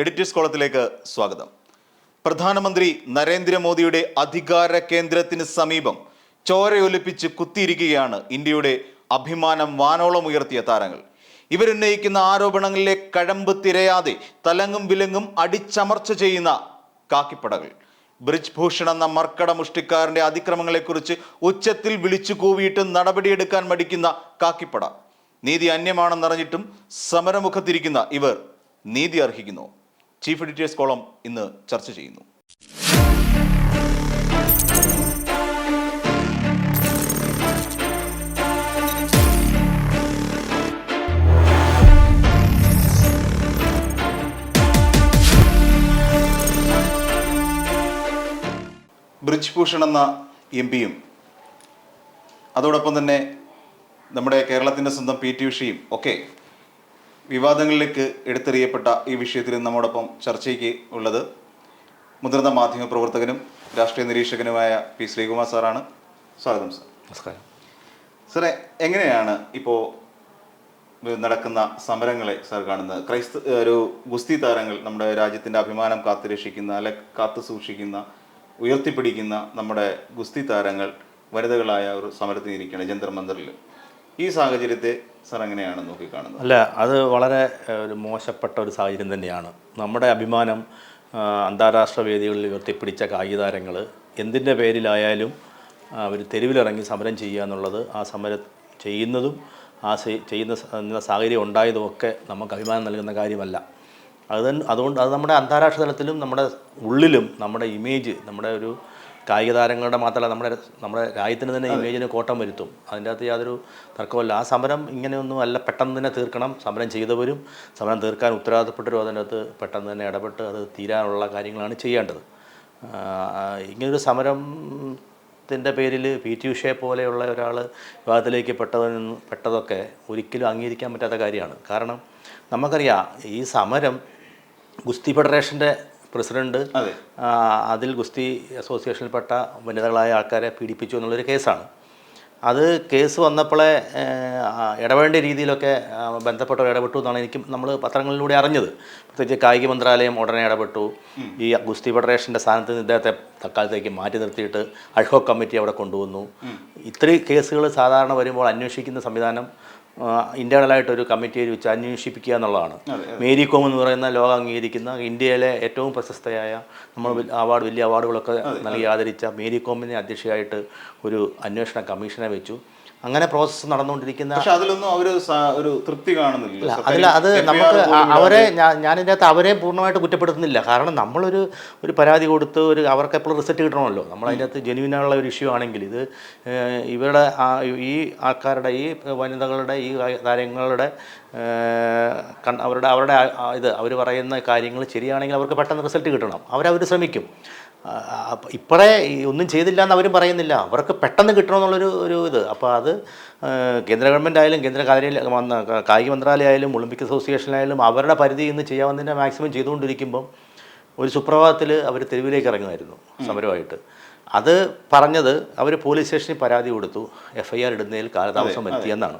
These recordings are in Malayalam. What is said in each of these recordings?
എഡിറ്റേഴ്സ് കോളത്തിലേക്ക് സ്വാഗതം. പ്രധാനമന്ത്രി നരേന്ദ്രമോദിയുടെ അധികാര കേന്ദ്രത്തിന് സമീപം ചോരയൊലിപ്പിച്ച് കുത്തിയിരിക്കുകയാണ് ഇന്ത്യയുടെ അഭിമാനം വാനോളം ഉയർത്തിയ താരങ്ങൾ. ഇവരുന്നയിക്കുന്ന ആരോപണങ്ങളിലെ കഴമ്പ് തിരയാതെ തലങ്ങും വിലങ്ങും അടിച്ചമർച്ച ചെയ്യുന്ന കാക്കിപ്പടകൾ. ബ്രിജ് ഭൂഷൺ എന്ന മർക്കട മുഷ്ടിക്കാരന്റെ അതിക്രമങ്ങളെക്കുറിച്ച് ഉച്ചത്തിൽ വിളിച്ചു കൂവിയിട്ട് നടപടിയെടുക്കാൻ മടിക്കുന്ന കാക്കിപ്പട. നീതി അന്യമാണെന്നറിഞ്ഞിട്ടും സമരമുഖത്തിരിക്കുന്ന ഇവർ നീതി അർഹിക്കുന്നു. ചീഫ് എഡിറ്റേഴ്സ് കോളം ഇന്ന് ചർച്ച ചെയ്യുന്നു. ബ്രിജ് ഭൂഷൺ എന്ന എം പിയും അതോടൊപ്പം തന്നെ നമ്മുടെ കേരളത്തിന്റെ സ്വന്തം പി ടി ഉഷയും ഒക്കെ വിവാദങ്ങളിലേക്ക് എടുത്തെറിയപ്പെട്ട ഈ വിഷയത്തിൽ നമ്മോടൊപ്പം ചർച്ചയ്ക്ക് ഉള്ളത് മുതിർന്ന മാധ്യമ പ്രവർത്തകനും രാഷ്ട്രീയ നിരീക്ഷകനുമായ പി ശ്രീകുമാർ സാറാണ്. സ്വാഗതം സാർ. നമസ്കാരം. സാറേ എങ്ങനെയാണ് ഇപ്പോൾ നടക്കുന്ന സമരങ്ങളെ സാർ കാണുന്നത്? ക്രൈസ്ത ഒരു ഗുസ്തി താരങ്ങൾ നമ്മുടെ രാജ്യത്തിന്റെ അഭിമാനം കാത്തുരക്ഷിക്കുന്ന അല്ലെ കാത്തു സൂക്ഷിക്കുന്ന ഉയർത്തിപ്പിടിക്കുന്ന നമ്മുടെ ഗുസ്തി താരങ്ങൾ വനിതകളായ ഒരു സമരത്തിൽ ഇരിക്കുകയാണ് ജന്തർ മന്ദറിൽ. ഈ സാഹചര്യത്തെ സാർ എങ്ങനെയാണ് നോക്കിക്കാണുന്നത്. അല്ല അത് വളരെ ഒരു മോശപ്പെട്ട ഒരു സാഹചര്യം തന്നെയാണ്. നമ്മുടെ അഭിമാനം അന്താരാഷ്ട്ര വേദികളിൽ ഉയർത്തിപ്പിടിച്ച കായിക താരങ്ങൾ എന്തിന്റെ പേരിലായാലും അവർ തെരുവിലിറങ്ങി സമരം ചെയ്യുക എന്നുള്ളത് ആ സമരം ചെയ്യുന്നതും ആ ചെയ്യുന്ന സാഹചര്യം ഉണ്ടായതുമൊക്കെ നമുക്ക് അഭിമാനം നൽകുന്ന കാര്യമല്ല. അത് അതുകൊണ്ട് അത് നമ്മുടെ അന്താരാഷ്ട്ര തലത്തിലും നമ്മുടെ ഉള്ളിലും നമ്മുടെ ഇമേജ് നമ്മുടെ ഒരു കായിക താരങ്ങളുടെ മാത്രമല്ല നമ്മുടെ നമ്മുടെ രാജ്യത്തിന് തന്നെ ഇമേജിന് കോട്ടം വരുത്തും. അതിന്റെ അകത്ത് യാതൊരു തർക്കമല്ല ആ സമരം ഇങ്ങനെയൊന്നും അല്ല പെട്ടെന്ന് തന്നെ തീർക്കണം. സമരം ചെയ്തവരും സമരം തീർക്കാൻ ഉത്തരവാദിത്തപ്പെട്ടവരും അതിന്റെ അകത്ത് പെട്ടെന്ന് തന്നെ ഇടപെട്ട് അത് തീരാനുള്ള കാര്യങ്ങളാണ് ചെയ്യേണ്ടത്. ഇങ്ങനൊരു സമരത്തിന്റെ പേരിൽ പി. ടി. ഉഷയെ പോലെയുള്ള ഒരാൾ വിവാദത്തിലേക്ക് പെട്ടതെന്ന് പെട്ടതൊക്കെ ഒരിക്കലും അംഗീകരിക്കാൻ പറ്റാത്ത കാര്യമാണ്. കാരണം നമുക്കറിയാം ഈ സമരം ഗുസ്തി ഫെഡറേഷന്റെ പ്രസിഡന്റ് അതെ. അതിൽ ഗുസ്തി അസോസിയേഷനിൽപ്പെട്ട വനിതകളായ ആൾക്കാരെ പീഡിപ്പിച്ചു എന്നുള്ളൊരു കേസാണ്. അത് കേസ് വന്നപ്പോഴേ ഇടപെടേണ്ട രീതിയിലൊക്കെ ബന്ധപ്പെട്ടവർ ഇടപെട്ടു എന്നാണ് എനിക്ക് നമ്മൾ പത്രങ്ങളിലൂടെ അറിഞ്ഞത്. പ്രത്യേകിച്ച് കായിക മന്ത്രാലയം ഉടനെ ഇടപെട്ടു. ഈ ഗുസ്തി ഫെഡറേഷന്റെ സ്ഥാനത്ത് നിന്ന് ഇദ്ദേഹത്തെ തൽക്കാലത്തേക്ക് മാറ്റി നിർത്തിയിട്ട് അഡ്ഹോക് കമ്മിറ്റി അവിടെ കൊണ്ടുവന്നു. ഇത്രയും കേസുകൾ സാധാരണ വരുമ്പോൾ അന്വേഷിക്കുന്ന സംവിധാനം ഇന്റേണലായിട്ട് ഒരു കമ്മിറ്റിയെ വെച്ച് അന്വേഷിപ്പിക്കുക എന്നുള്ളതാണ്. മേരി കോം എന്ന് പറയുന്ന ലോകം അംഗീകരിക്കുന്ന ഇന്ത്യയിലെ ഏറ്റവും പ്രശസ്തയായ നമ്മൾ അവാർഡ് വലിയ അവാർഡുകളൊക്കെ നൽകി ആദരിച്ച മേരി കോമിനെ അധ്യക്ഷയായിട്ട് ഒരു അന്വേഷണ കമ്മീഷനെ വെച്ചു. അങ്ങനെ പ്രോസസ്സ് നടന്നുകൊണ്ടിരിക്കുന്ന പക്ഷെ അതിലൊന്നും അവർ ഒരു തൃപ്തി കാണുന്നില്ല. അതിൽ അത് നമുക്ക് അവരെ ഞാൻ ഞാനിതിന്റെ അകത്ത് അവരെ പൂർണമായിട്ട് കുറ്റപ്പെടുത്തുന്നില്ല. കാരണം നമ്മളൊരു ഒരു പരാതി കൊടുത്ത് ഒരു അവർക്ക് എപ്പോഴും റിസൾട്ട് കിട്ടണമല്ലോ. നമ്മൾ അതിന്റെ അകത്ത് ജെനുവിനുള്ള ഒരു ഇഷ്യൂ ആണെങ്കിൽ ഇത് ഇവരുടെ ആ- ഈ ആൾക്കാരുടെ ഈ വനിതകളുടെ ഈ താരങ്ങളുടെ അവരുടെ അവരുടെ ഇത് അവർ പറയുന്ന കാര്യങ്ങൾ ശരിയാണെങ്കിൽ അവർക്ക് പെട്ടെന്ന് റിസൾട്ട് കിട്ടണം. അവരവർ ശ്രമിക്കും. ഇപ്പോഴേ ഒന്നും ചെയ്തില്ല എന്ന് അവരും പറയുന്നില്ല. അവർക്ക് പെട്ടെന്ന് കിട്ടണമെന്നുള്ളൊരു ഒരു ഇത്. അപ്പോൾ അത് കേന്ദ്ര ഗവൺമെന്റ് ആയാലും കേന്ദ്ര കായിക മന്ത്രാലയം ആയാലും ഒളിമ്പിക് അസോസിയേഷനായാലും അവരുടെ പരിധിയിൽ നിന്ന് ചെയ്യാവുന്നതിന്റെ മാക്സിമം ചെയ്തുകൊണ്ടിരിക്കുമ്പം ഒരു സുപ്രഭാതത്തിൽ അവർ തെരുവിലേക്ക് ഇറങ്ങുമായിരുന്നു സമരമായിട്ട്. അത് പറഞ്ഞത് അവർ പോലീസ് സ്റ്റേഷനിൽ പരാതി കൊടുത്തു. എഫ് ഐ ആർ ഇടുന്നതിൽ കാലതാമസം വരുത്തിയെന്നാണ്.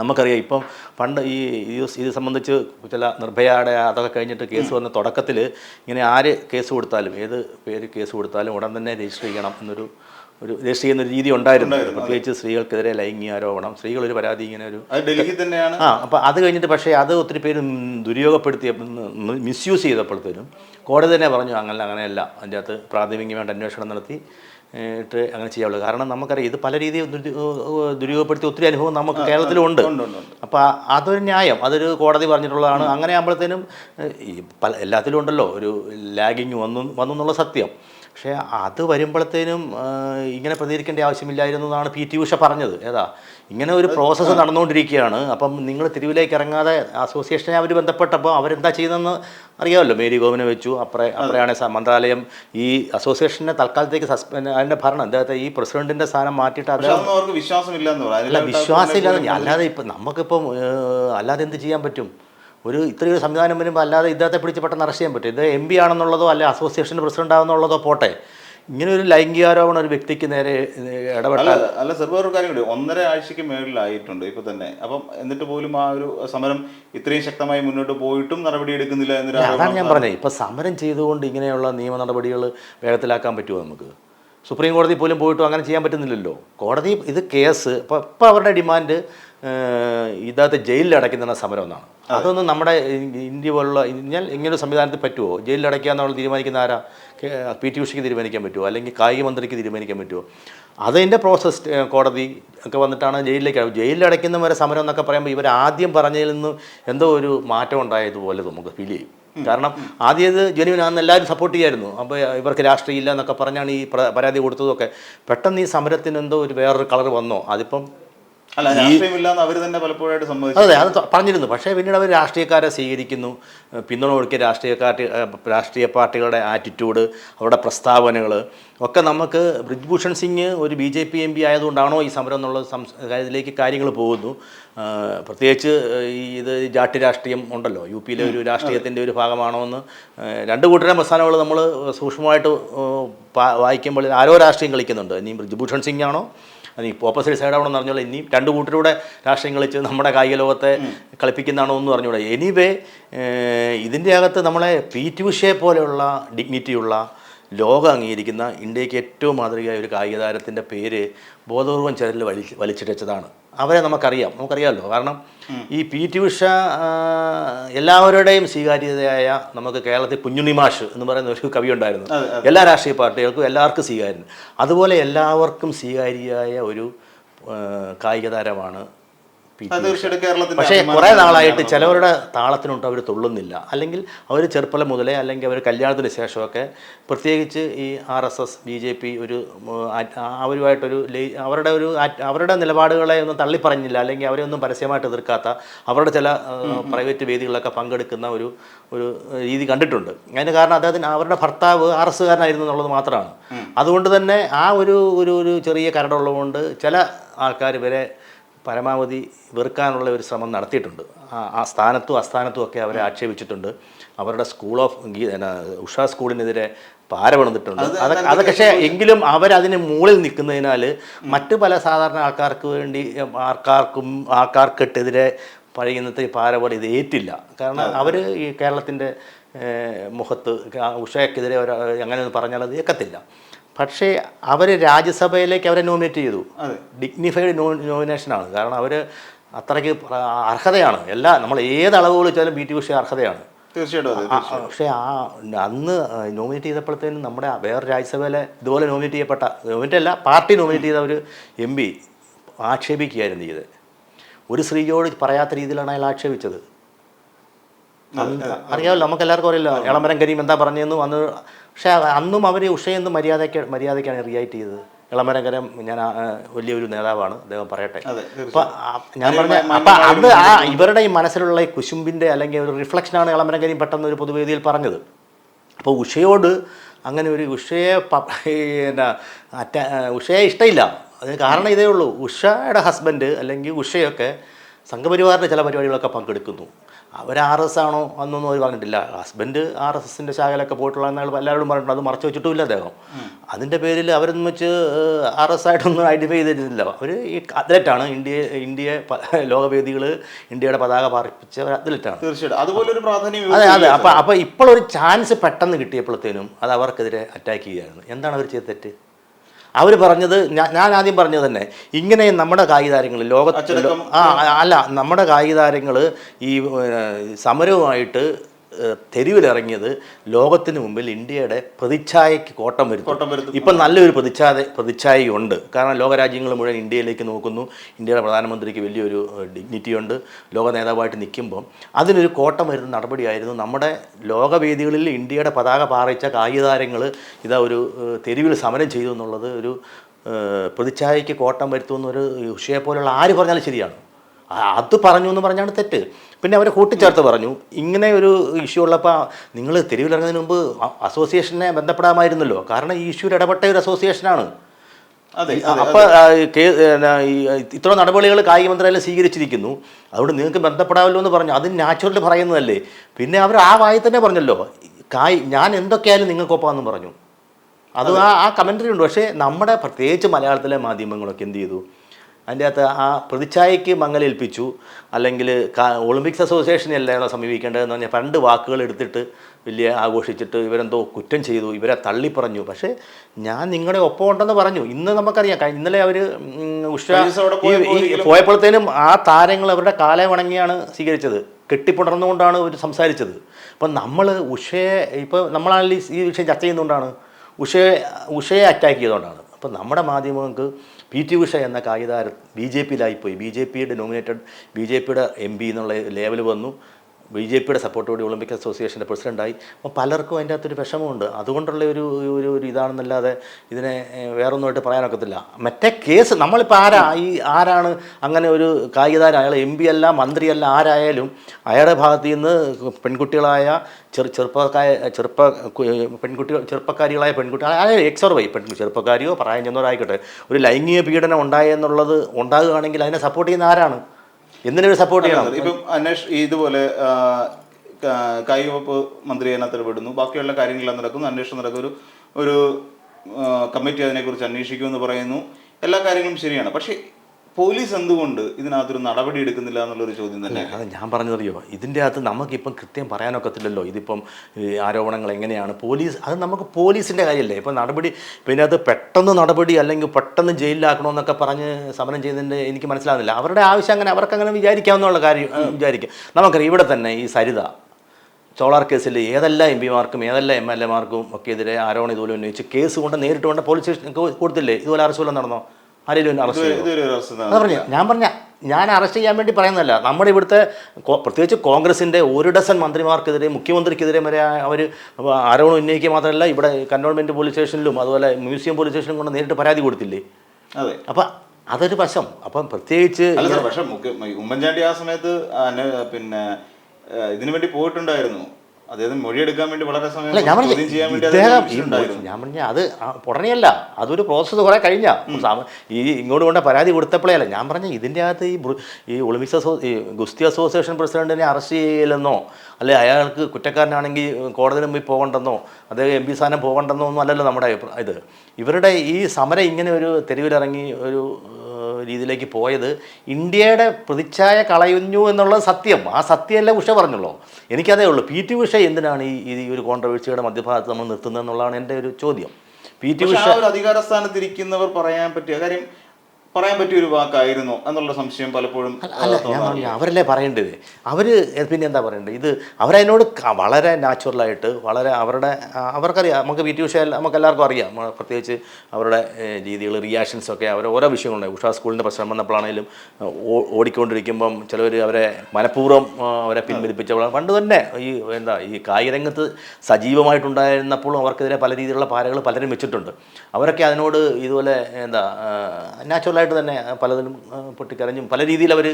നമുക്കറിയാം ഇപ്പം പണ്ട് ഈ ഇത് സംബന്ധിച്ച് ചില നിർഭയയുടെ അതൊക്കെ കഴിഞ്ഞിട്ട് കേസ് വന്ന തുടക്കത്തിൽ ഇങ്ങനെ ആര് കേസ് കൊടുത്താലും ഏത് പേര് കേസ് കൊടുത്താലും ഉടൻ തന്നെ രജിസ്റ്റർ ചെയ്യണം എന്നൊരു ഒരു രജിസ്റ്റർ ചെയ്യുന്ന ഒരു രീതി ഉണ്ടായിരുന്നു. പ്രത്യേകിച്ച് സ്ത്രീകൾക്കെതിരെ ലൈംഗിക ആരോപണം സ്ത്രീകൾ ഒരു പരാതി ഇങ്ങനെ ഒരു ഡൽഹി തന്നെയാണ്. ആ അപ്പോൾ അത് കഴിഞ്ഞിട്ട് പക്ഷേ അത് ഒത്തിരി പേര് ദുരുപയോഗപ്പെടുത്തിയ മിസ്യൂസ് ചെയ്തപ്പോഴത്തേനും കോടതി തന്നെ പറഞ്ഞു അങ്ങനെ അങ്ങനെയല്ല. അതിന്റെ അകത്ത് പ്രാഥമികമായിട്ട് അന്വേഷണം നടത്തി. ഏട്ട് അങ്ങനെ ചെയ്യാവുള്ളൂ. കാരണം നമുക്കറിയാം ഇത് പല രീതിയിൽ ദുരു- ദുരുപയോഗപ്പെടുത്തിയ ഒത്തിരി അനുഭവം നമുക്ക് കേരളത്തിലുണ്ട്. അപ്പോൾ അതൊരു ന്യായം. അതൊരു കോടതി പറഞ്ഞിട്ടുള്ളതാണ്. അങ്ങനെ ആകുമ്പോഴത്തേനും ഈ പല എല്ലാത്തിലും ഉണ്ടല്ലോ. ഒരു ലാഗിങ് വന്നു വന്നു എന്നുള്ള സത്യം. പക്ഷേ അത് വരുമ്പോഴത്തേനും ഇങ്ങനെ പ്രതികരിക്കേണ്ട ആവശ്യമില്ലായിരുന്നു എന്നാണ് പി ടി ഉഷ പറഞ്ഞത്. ഏതാ? ഇങ്ങനെ ഒരു പ്രോസസ്സ് നടന്നുകൊണ്ടിരിക്കുകയാണ്. അപ്പം നിങ്ങൾ തിരുവിലേക്ക് ഇറങ്ങാതെ അസോസിയേഷനെ അവർ ബന്ധപ്പെട്ടപ്പോൾ അവരെന്താ ചെയ്യുന്നതെന്ന് അറിയാമല്ലോ. മേരി ഗോവിനെ വെച്ചു. അപ്പറേ അപ്പറയാണ് മന്ത്രാലയം ഈ അസോസിയേഷനെ തൽക്കാലത്തേക്ക് സസ്പെൻഡ് അതിന്റെ ഭരണം. അദ്ദേഹത്തെ ഈ പ്രസിഡന്റിന്റെ സ്ഥാനം മാറ്റിയിട്ട് അദ്ദേഹം അല്ല വിശ്വാസമില്ലാതെ അല്ലാതെ ഇപ്പം നമുക്കിപ്പം അല്ലാതെ എന്ത് ചെയ്യാൻ പറ്റും? ഒരു ഇത്രയൊരു സംവിധാനം വരുമ്പോൾ അല്ലാതെ ഇദ്ദേഹത്തെ പിടിച്ച് പെട്ടെന്ന് അറസ്റ്റ് ചെയ്യാൻ പറ്റും. ഇത് എം പി ആണെന്നുള്ളതോ അല്ലെ അസോസിയേഷന്റെ പ്രസിഡന്റ് ആണെന്നുള്ളതോ പോട്ടെ. ഇങ്ങനെ ഒരു ലൈംഗികാരോപണം ഒരു വ്യക്തിക്ക് നേരെ ഇടപെട്ടാൽ അല്ല സർ വേറൊരു കാര്യം കൂടി. ഒന്നര ആഴ്ചക്ക് മേളിലായിട്ടുണ്ട് ഇപ്പൊ തന്നെ. അപ്പം എന്നിട്ട് പോലും ആ ഒരു സമരം ഇത്രയും ശക്തമായി മുന്നോട്ട് പോയിട്ടും നടപടി എടുക്കുന്നില്ല എന്നൊരു അതാണ് ഞാൻ പറഞ്ഞത്. ഇപ്പം സമരം ചെയ്തുകൊണ്ട് ഇങ്ങനെയുള്ള നിയമ നടപടികൾ വേഗത്തിലാക്കാൻ പറ്റുമോ നമുക്ക്? സുപ്രീം കോടതി പോലും പോയിട്ടും അങ്ങനെ ചെയ്യാൻ പറ്റുന്നില്ലല്ലോ. കോടതി ഇത് കേസ് ഇപ്പോൾ ഇപ്പോൾ അവരുടെ ഡിമാൻഡ് ഇതകത്ത് ജയിലിൽ അടയ്ക്കുന്ന സമരം എന്നാണ്. അതൊന്നും നമ്മുടെ ഇന്ത്യ പോലുള്ള ഞാൻ ഇങ്ങനെ സംവിധാനത്തിൽ പറ്റുമോ ജയിലിൽ അടയ്ക്കുക എന്നുള്ള തീരുമാനിക്കുന്ന ആരാ? പി ടി ഉഷയ്ക്ക് തീരുമാനിക്കാൻ പറ്റുമോ അല്ലെങ്കിൽ കായിക മന്ത്രിക്ക് തീരുമാനിക്കാൻ പറ്റുമോ അതിന്റെ പ്രോസസ് കോടതി ഒക്കെ വന്നിട്ടാണ് ജയിലിലേക്ക് ജയിലിൽ അടയ്ക്കുന്നവരെ സമരം എന്നൊക്കെ പറയുമ്പോൾ ഇവർ ആദ്യം പറഞ്ഞതിൽ നിന്ന് എന്തോ ഒരു മാറ്റം ഉണ്ടായതുപോലെ നമുക്ക് ഫീൽ ചെയ്യും. കാരണം ആദ്യം ഇത് ജനുവിനാണെന്ന് എല്ലാവരും സപ്പോർട്ട് ചെയ്യായിരുന്നു. അപ്പോൾ ഇവർക്ക് രാഷ്ട്രീയം ഇല്ല എന്നൊക്കെ പറഞ്ഞാണ് ഈ പരാതി കൊടുത്തതൊക്കെ. പെട്ടെന്ന് ഈ സമരത്തിന് എന്തോ ഒരു വേറൊരു കളർ വന്നോ? അതിപ്പം അതെ അത് പറഞ്ഞിരുന്നു. പക്ഷേ പിന്നീട് അവർ രാഷ്ട്രീയക്കാരെ സ്വീകരിക്കുന്നു. പിന്തുണ കൊടുക്കിയ രാഷ്ട്രീയക്കാർ രാഷ്ട്രീയ പാർട്ടികളുടെ ആറ്റിറ്റ്യൂഡ് അവരുടെ പ്രസ്താവനകൾ ഒക്കെ നമുക്ക് ബ്രിജ്ഭൂഷൺ സിംഗ് ഒരു B J P M P ആയതുകൊണ്ടാണോ ഈ സമരം എന്നുള്ള കാര്യത്തിലേക്ക് കാര്യങ്ങൾ പോകുന്നു. പ്രത്യേകിച്ച് ഈ ഇത് ജാട്ടി രാഷ്ട്രീയം ഉണ്ടല്ലോ. യു പിയിലെ ഒരു രാഷ്ട്രീയത്തിന്റെ ഒരു ഭാഗമാണോ എന്ന് രണ്ട് കൂട്ടരെ പ്രസ്ഥാനങ്ങൾ നമ്മൾ സൂക്ഷ്മമായിട്ട് വായിക്കുമ്പോൾ ആരോ രാഷ്ട്രീയം കളിക്കുന്നുണ്ട്. ഇനി ബ്രിജ്ഭൂഷൺ സിംഗ് ആണോ? അത് ഇപ്പോൾ ഓപ്പോസിറ്റ് സൈഡാണെന്ന് പറഞ്ഞോളൂ ഇനിയും രണ്ട് കൂട്ടരുടെ രാഷ്ട്രീയം കളിച്ച് നമ്മുടെ കായിക ലോകത്തെ കളിപ്പിക്കുന്നതാണോ എന്ന് പറഞ്ഞുകൂടെ? എനിവേ ഇതിന്റെ അകത്ത് നമ്മളെ പി ടി ഉഷയെ പോലെയുള്ള ഡിഗ്നിറ്റിയുള്ള ലോകം അംഗീകരിക്കുന്ന ഇന്ത്യയ്ക്ക് ഏറ്റവും മാതൃകയായ ഒരു കായിക താരത്തിന്റെ പേര് ബോധപൂർവം ചിലരിൽ വലി വലിച്ചിട്ടതാണ് അവരെ നമുക്കറിയാം നമുക്കറിയാമല്ലോ. കാരണം ഈ പി ടി ഉഷ എല്ലാവരുടെയും സ്വീകാര്യതയായ നമുക്ക് കേരളത്തിൽ കുഞ്ഞുണ്ണി മാഷ് എന്ന് പറയുന്ന ഒരു കവി ഉണ്ടായിരുന്നു. എല്ലാ രാഷ്ട്രീയ പാർട്ടികൾക്കും എല്ലാവർക്കും സ്വീകാര്യം അതുപോലെ എല്ലാവർക്കും സ്വീകാര്യയായ ഒരു കായിക താരമാണ് പക്ഷേ കുറെ നാളായിട്ട്. ചിലവരുടെ താളത്തിനൊട്ട് അവർ തുള്ളുന്നില്ല. അല്ലെങ്കിൽ അവർ ചെറുപ്പലം മുതലേ അല്ലെങ്കിൽ അവർ കല്യാണത്തിന് ശേഷമൊക്കെ പ്രത്യേകിച്ച് ഈ R S S B J P ഒരു അവരുമായിട്ടൊരു അവരുടെ ഒരു അവരുടെ നിലപാടുകളെ ഒന്നും തള്ളിപ്പറഞ്ഞില്ല. അല്ലെങ്കിൽ അവരെ ഒന്നും പരസ്യമായിട്ട് എതിർക്കാത്ത അവരുടെ ചില പ്രൈവറ്റ് വേദികളിലൊക്കെ പങ്കെടുക്കുന്ന ഒരു ഒരു രീതി കണ്ടിട്ടുണ്ട്. അതിന് കാരണം അദ്ദേഹത്തിന് അവരുടെ ഭർത്താവ് ആർ എസ് കാരനായിരുന്നു എന്നുള്ളത് മാത്രമാണ്. അതുകൊണ്ട് തന്നെ ആ ഒരു ഒരു ഒരു ചെറിയ കരടുള്ളതുകൊണ്ട് ചില ആൾക്കാർ ഇവരെ പരമാവധി വെറുക്കാനുള്ള ഒരു ശ്രമം നടത്തിയിട്ടുണ്ട്. ആ- സ്ഥാനത്തും അസ്ഥാനത്തും ഒക്കെ അവരെ ആക്ഷേപിച്ചിട്ടുണ്ട്. അവരുടെ സ്കൂൾ ഓഫ് ഉഷ സ്കൂളിനെതിരെ പാര പണിതിട്ടുണ്ട്. അത് അതൊക്കെ അതൊക്കെ പക്ഷേ എങ്കിലും അവരതിന് മുകളിൽ നിൽക്കുന്നതിനാൽ മറ്റ് പല സാധാരണ ആൾക്കാർക്ക് വേണ്ടി ആൾക്കാർക്കും ആൾക്കാർക്കെട്ടെതിരെ പഴയ ഇന്നത്തെ ഈ ഇത് ഏറ്റില്ല. കാരണം അവർ ഈ കേരളത്തിന്റെ മുഖത്ത് ഉഷയ്ക്കെതിരെ അങ്ങനെ ഒന്ന് പറഞ്ഞാൽ അത് ഏക്കത്തില്ല. പക്ഷേ അവർ രാജ്യസഭയിലേക്ക് അവരെ നോമിനേറ്റ് ചെയ്തു. ഡിഗ്നിഫൈഡ് നോമിനേഷനാണ് കാരണം അവർ അത്രയ്ക്ക് അർഹതയാണ്. എല്ലാ നമ്മൾ ഏത് അളവ് വിളിച്ചാലും ബി ടി ഉഷ അർഹതയാണ്. തീർച്ചയായിട്ടും പക്ഷേ ആ അന്ന് നോമിനേറ്റ് ചെയ്തപ്പോഴത്തേനും നമ്മുടെ വേറെ രാജ്യസഭയിലെ ഇതുപോലെ നോമിനേറ്റ് ചെയ്യപ്പെട്ട നോമിനേറ്റ് അല്ല പാർട്ടി നോമിനേറ്റ് ചെയ്ത ഒരു എം പി ആക്ഷേപിക്കുകയായിരുന്നു ചെയ്ത് ഒരു സ്ത്രീയോട് പറയാത്ത രീതിയിലാണ് അയാൾ ആക്ഷേപിച്ചത്. അറിയാമല്ലോ നമുക്ക് എല്ലാവർക്കും അറിയില്ല ഇളമരം കരീം എന്താ പറഞ്ഞതെന്നും അന്ന് പക്ഷേ അന്നും അവർ ഉഷയെന്ന് മര്യാദയ്ക്ക് മര്യാദയ്ക്കാണ് റിയാക്ട് ചെയ്തത്. ഇളമരങ്കരം കരം ഞാൻ വലിയൊരു നേതാവാണ് അദ്ദേഹം പറയട്ടെ. അപ്പൊ ഞാൻ പറഞ്ഞ അപ്പൊ അത് ആ ഇവരുടെ ഈ മനസ്സിലുള്ള ഈ കുശുമ്പിന്റെ അല്ലെങ്കിൽ ഒരു റിഫ്ലക്ഷനാണ് ഇളമരങ്കരി കരീം പെട്ടെന്ന് ഒരു പൊതുവേദിയിൽ പറഞ്ഞത്. അപ്പോൾ ഉഷയോട് അങ്ങനെ ഒരു ഉഷയെ പിന്നെ അറ്റ ഉഷയെ ഇഷ്ടമില്ല അതിന് കാരണം ഇതേ ഉള്ളൂ. ഉഷയുടെ ഹസ്ബൻഡ് അല്ലെങ്കിൽ ഉഷയൊക്കെ സംഘപരിവാറിന്റെ ചില പരിപാടികളൊക്കെ പങ്കെടുക്കുന്നു. അവർ ആർ എസ് ആണോ അന്നൊന്നും അവർ പറഞ്ഞിട്ടില്ല. ഹസ്ബൻഡ് ആർ എസ് എസിന്റെ ശാഖയിലൊക്കെ പോയിട്ടുള്ള എന്നാൽ എല്ലാവരോടും പറഞ്ഞിട്ടുണ്ട്. അത് മറച്ചു വെച്ചിട്ടുമില്ല അദ്ദേഹം. അതിന്റെ പേരിൽ അവരൊന്നും വെച്ച് ആർ എസ് ആയിട്ടൊന്നും ഐഡന്റിഫൈ ചെയ്തിരുന്നില്ല അവർ ഈ അത്ലറ്റാണ്. ഇന്ത്യയെ ഇന്ത്യയെ ലോകവേദികൾ ഇന്ത്യയുടെ പതാക പാർപ്പിച്ച ഒരു അത്ലറ്റാണ്. തീർച്ചയായിട്ടും. അതുപോലെ ഒരു പ്രാധാന്യം അതെ അതെ. അപ്പം അപ്പോൾ അപ്പോൾ ഇപ്പോൾ ഒരു ചാൻസ് പെട്ടെന്ന് കിട്ടിയപ്പോഴത്തേനും അത് അവർക്കെതിരെ അറ്റാക്ക് ചെയ്യുകയായിരുന്നു. എന്താണ് അവർ ചെയ്ത തെറ്റ്? അവർ പറഞ്ഞത് ഞാൻ ആദ്യം പറഞ്ഞത് തന്നെ ഇങ്ങനെ നമ്മുടെ കായിക താരങ്ങൾ ലോകത്തിൽ ആ അല്ല നമ്മുടെ കായിക താരങ്ങൾ ഈ സമരവുമായിട്ട് തെരുവിലിറങ്ങിയത് ലോകത്തിന് മുമ്പിൽ ഇന്ത്യയുടെ പ്രതിച്ഛായയ്ക്ക് കോട്ടം കോട്ടം വരുത്തും. ഇപ്പം നല്ലൊരു പ്രതിച്ഛായ പ്രതിച്ഛായയുണ്ട്. കാരണം ലോകരാജ്യങ്ങൾ മുഴുവൻ ഇന്ത്യയിലേക്ക് നോക്കുന്നു. ഇന്ത്യയുടെ പ്രധാനമന്ത്രിക്ക് വലിയൊരു ഡിഗ്നിറ്റി ഉണ്ട്. ലോക നേതാവായിട്ട് നിൽക്കുമ്പം അതിനൊരു കോട്ടം വരുന്ന നടപടിയായിരുന്നു. നമ്മുടെ ലോകവേദികളിൽ ഇന്ത്യയുടെ പതാക പാറിച്ച കായിക താരങ്ങൾ ഇതാ ഒരു തെരുവിൽ സമരം ചെയ്തു എന്നുള്ളത് ഒരു പ്രതിച്ഛായയ്ക്ക് കോട്ടം വരുത്തുമെന്നൊരു ഉഷയെ പോലുള്ള ആര് പറഞ്ഞാലും ശരിയാണ്. അത് പറഞ്ഞു എന്ന് പറഞ്ഞാണ് തെറ്റ്. പിന്നെ അവരെ കൂട്ടിച്ചേർത്ത് പറഞ്ഞു. ഇങ്ങനെ ഒരു ഇഷ്യൂ ഉള്ളപ്പോൾ നിങ്ങൾ തെരുവിലിറങ്ങുന്നതിന് മുമ്പ് അസോസിയേഷനെ ബന്ധപ്പെടാമായിരുന്നല്ലോ. കാരണം ഈ ഇഷ്യൂ ഇടപെട്ട ഒരു അസോസിയേഷനാണ് അതെ അപ്പൊ ഇത്ര നടപടികൾ കായിക മന്ത്രാലയം സ്വീകരിച്ചിരിക്കുന്നു. അതുകൊണ്ട് നിങ്ങൾക്ക് ബന്ധപ്പെടാമല്ലോ എന്ന് പറഞ്ഞു. അത് നാച്ചുറൽ പറയുന്നതല്ലേ. പിന്നെ അവർ ആ വായി തന്നെ പറഞ്ഞല്ലോ കായ് ഞാൻ എന്തൊക്കെയായാലും എന്ന് പറഞ്ഞു. അത് ആ ആ കമന്ററി ഉണ്ട്. പക്ഷേ നമ്മുടെ പ്രത്യേകിച്ച് മലയാളത്തിലെ മാധ്യമങ്ങളൊക്കെ എന്ത് ചെയ്തു? അതിന്റെ അകത്ത് ആ പ്രതിച്ഛായയ്ക്ക് മങ്ങലേൽപ്പിച്ചു അല്ലെങ്കിൽ ഒളിമ്പിക്സ് അസോസിയേഷനെ അല്ലാതെ സമീപിക്കേണ്ടതെന്ന് പറഞ്ഞാൽ രണ്ട് വാക്കുകൾ എടുത്തിട്ട് വലിയ ആഘോഷിച്ചിട്ട് ഇവരെന്തോ കുറ്റം ചെയ്തു ഇവരെ തള്ളിപ്പറഞ്ഞു. പക്ഷേ ഞാൻ നിങ്ങളുടെ ഒപ്പം ഉണ്ടെന്ന് പറഞ്ഞു. ഇന്ന് നമുക്കറിയാം. ഇന്നലെ അവർ ഉഷ പോയപ്പോഴത്തേനും ആ താരങ്ങൾ അവരുടെ കാലെ വണങ്ങിയാണ് സ്വീകരിച്ചത്. കെട്ടിപ്പുണർന്നുകൊണ്ടാണ് അവർ സംസാരിച്ചത്. അപ്പം നമ്മൾ ഉഷയെ ഇപ്പോൾ നമ്മളാണെങ്കിൽ ഈ വിഷയം ചർച്ച ചെയ്യുന്നതുകൊണ്ടാണ്. ഉഷയെ ഉഷയെ അറ്റാക്ക് ചെയ്തുകൊണ്ടാണ് അപ്പം നമ്മുടെ മാധ്യമങ്ങൾക്ക് പി ടി ഉഷ എന്ന കായികതാരം ബി ജെ പിയിലായിപ്പോയി. ബി ജെ പിയുടെ നോമിനേറ്റഡ് ബി ജെ പിയുടെ എം പി എന്നുള്ള ലേവൽ വന്നു. ബി ജെ പിയുടെ സപ്പോർട്ടോടെ ഒളിമ്പിക് അസോസിയേഷന്റെ പ്രസിഡന്റായി അപ്പോൾ പലർക്കും അതിന്റെ അകത്തൊരു വിഷമമുണ്ട്. അതുകൊണ്ടുള്ള ഒരു ഒരു ഒരു ഇതാണെന്നല്ലാതെ ഇതിനെ വേറൊന്നുമായിട്ട് പറയാനൊക്കത്തില്ല. മറ്റേ കേസ് നമ്മളിപ്പോൾ ആരാ ഈ ആരാണ് അങ്ങനെ ഒരു കായികതാരം? അയാൾ എം പി അല്ല മന്ത്രിയല്ല ആരായാലും അയാളുടെ ഭാഗത്തു നിന്ന് പെൺകുട്ടികളായ ചെറു ചെറുപ്പക്കായ ചെറുപ്പ പെൺകുട്ടികൾ ചെറുപ്പക്കാരികളായ പെൺകുട്ടികൾ അതായത് എക്സർവൈ പെൺ ചെറുപ്പക്കാരിയോ പ്രായം ചെന്നവരോ ആയിക്കോട്ടെ ഒരു ലൈംഗിക പീഡനം ഉണ്ടായെന്നുള്ളത് ഉണ്ടാകുകയാണെങ്കിൽ അതിനെ സപ്പോർട്ട് ചെയ്യുന്ന ആരാണ്? എന്തിനൊരു സപ്പോർട്ട് ചെയ്യണം ഇപ്പം അനേഷ് ഇതുപോലെ കായികവകുപ്പ് മന്ത്രി അതിനകത്ത് ഇടപെടുന്നു ബാക്കിയുള്ള കാര്യങ്ങളെല്ലാം നടക്കുന്നു. അന്വേഷണം നടക്കും ഒരു ഒരു കമ്മിറ്റി അതിനെക്കുറിച്ച് അന്വേഷിക്കുമെന്ന് പറയുന്നു. എല്ലാ കാര്യങ്ങളും ശരിയാണ്. പക്ഷേ പോലീസ് എന്തുകൊണ്ട് ഇതിനകത്തൊരു നടപടി എടുക്കുന്നില്ല എന്നുള്ളൊരു ചോദ്യം തന്നെ അത് ഞാൻ പറഞ്ഞതറിയോ? ഇതിന്റെ അകത്ത് നമുക്കിപ്പം കൃത്യം പറയാനൊക്കത്തില്ലല്ലോ. ഇതിപ്പം ആരോപണങ്ങൾ എങ്ങനെയാണ്? പോലീസ് അത് നമുക്ക് പോലീസിന്റെ കാര്യമല്ലേ? ഇപ്പം നടപടി പിന്നെ അത് പെട്ടെന്ന് നടപടി അല്ലെങ്കിൽ പെട്ടെന്ന് ജയിലിലാക്കണമെന്നൊക്കെ പറഞ്ഞ് സമരം ചെയ്യുന്നതിന്റെ എനിക്ക് മനസ്സിലാകുന്നില്ല അവരുടെ ആവശ്യം അങ്ങനെ അവർക്ക് അങ്ങനെ വിചാരിക്കാമെന്നുള്ള കാര്യം വിചാരിക്കും. നമുക്കറിയാം ഇവിടെ തന്നെ ഈ സരിത ചോളാർ കേസിൽ ഏതെല്ലാം എം പിമാർക്കും ഏതെല്ലാം എം എൽ എമാർക്കും ഒക്കെ എതിരെ ആരോപണം ഇതുപോലെ ഉന്നയിച്ച് കേസ് കൊണ്ട് നേരിട്ട് കൊണ്ട് പോലീസ് സ്റ്റേഷൻ കൊടുത്തില്ലേ? ഇതുപോലെ അറസ്റ്റ് വല്ലതും നടന്നോ? ആരെങ്കിലും അറസ്റ്റ് പറഞ്ഞു ഞാൻ പറഞ്ഞ ഞാൻ അറസ്റ്റ് ചെയ്യാൻ വേണ്ടി പറയുന്നതല്ല. നമ്മുടെ ഇവിടുത്തെ പ്രത്യേകിച്ച് കോൺഗ്രസിന്റെ ഒരു ഡസൻ മന്ത്രിമാർക്കെതിരെ മുഖ്യമന്ത്രിക്കെതിരെ വരെ അവർ ആരോപണം ഉന്നയിക്കുക മാത്രമല്ല ഇവിടെ കന്റോൺമെന്റ് പോലീസ് സ്റ്റേഷനിലും അതുപോലെ മ്യൂസിയം പോലീസ് സ്റ്റേഷനിലും കൊണ്ട് നേരിട്ട് പരാതി കൊടുത്തില്ലേ? അതെ. അപ്പം അതൊരു വശം. അപ്പം പ്രത്യേകിച്ച് പക്ഷേ ഉമ്മൻചാണ്ടി ആ സമയത്ത് പിന്നെ ഇതിനു വേണ്ടി പോയിട്ടുണ്ടായിരുന്നു. മൊഴിയെടുക്കാൻ വേണ്ടി വളരെ സമയം ഞാൻ പറഞ്ഞു. ഞാൻ അത് ഉടനെയല്ല അതൊരു പ്രോസസ്സ് കുറെ കഴിഞ്ഞ. ഈ ഇങ്ങോട്ട് കൊണ്ട പരാതി കൊടുത്തപ്പോഴേ അല്ല ഞാൻ പറഞ്ഞ ഇതിന്റെ അകത്ത് ഈ ഈ ഒളിമ്പിക്സ് അസോ ഈ ഗുസ്തി അസോസിയേഷൻ പ്രസിഡന്റിനെ അറസ്റ്റ് ചെയ്യില്ലെന്നോ അല്ലെ അയാൾക്ക് കുറ്റക്കാരനാണെങ്കിൽ കോടതിയിൽ മുമ്പിൽ പോകണ്ടെന്നോ അദ്ദേഹം എം പി സ്ഥാനം പോകണ്ടെന്നോ ഒന്നും അല്ലല്ലോ നമ്മുടെ ഇത് ഇവരുടെ ഈ സമരം ഇങ്ങനെ ഒരു തെരുവിലിറങ്ങി ഒരു രീതിയിലേക്ക് പോയത് ഇന്ത്യയുടെ പ്രതിച്ഛായ കളയുന്നു എന്നുള്ളത് സത്യം. ആ സത്യമല്ല ഉഷ പറഞ്ഞുള്ളൂ എനിക്കതേ ഉള്ളൂ. പി ടി ഉഷ എന്തിനാണ് ഈ ഈ ഒരു കോൺട്രവേഴ്സിയുടെ മധ്യഭാഗത്ത് നമ്മൾ നിർത്തുന്നത് എന്നുള്ളതാണ് എന്റെ ഒരു ചോദ്യം. പി ടി ഉഷ ആ ഒരു അധികാര സ്ഥാനത്തിരിക്കുന്നവർ പറയാൻ പറ്റിയ കാര്യം പറയാൻ പറ്റിയ ഒരു വാക്കായിരുന്നു എന്നുള്ള സംശയം പലപ്പോഴും അല്ല ഞാൻ പറഞ്ഞു അവരല്ലേ പറയേണ്ടത്? അവർ പിന്നെ എന്താ പറയേണ്ടത്? ഇത് അവരതിനോട് വളരെ നാച്ചുറലായിട്ട് വളരെ അവരുടെ അവർക്കറിയാം നമുക്ക് പി ടി ഉഷ നമുക്ക് എല്ലാവർക്കും അറിയാം പ്രത്യേകിച്ച് അവരുടെ രീതികൾ റിയാക്ഷൻസ് ഒക്കെ അവർ ഓരോ വിഷയങ്ങളുണ്ടായി. ഉഷാ സ്കൂളിന്റെ പ്രശ്നം വന്നപ്പോഴാണെങ്കിലും ഓടിക്കൊണ്ടിരിക്കുമ്പം ചിലവർ അവരെ മനഃപൂർവം അവരെ പിൻവലിപ്പിച്ചപ്പോൾ പണ്ട് തന്നെ ഈ എന്താ ഈ കായിക രംഗത്ത് സജീവമായിട്ടുണ്ടായിരുന്നപ്പോഴും അവർക്കെതിരെ പല രീതിയിലുള്ള പാരകൾ പലരും വെച്ചിട്ടുണ്ട്. അവരൊക്കെ അതിനോട് ഇതുപോലെ എന്താ നാച്ചുറലായിട്ട് തന്നെ പലതിലും പൊട്ടിക്കരഞ്ഞും പല രീതിയിൽ അവർ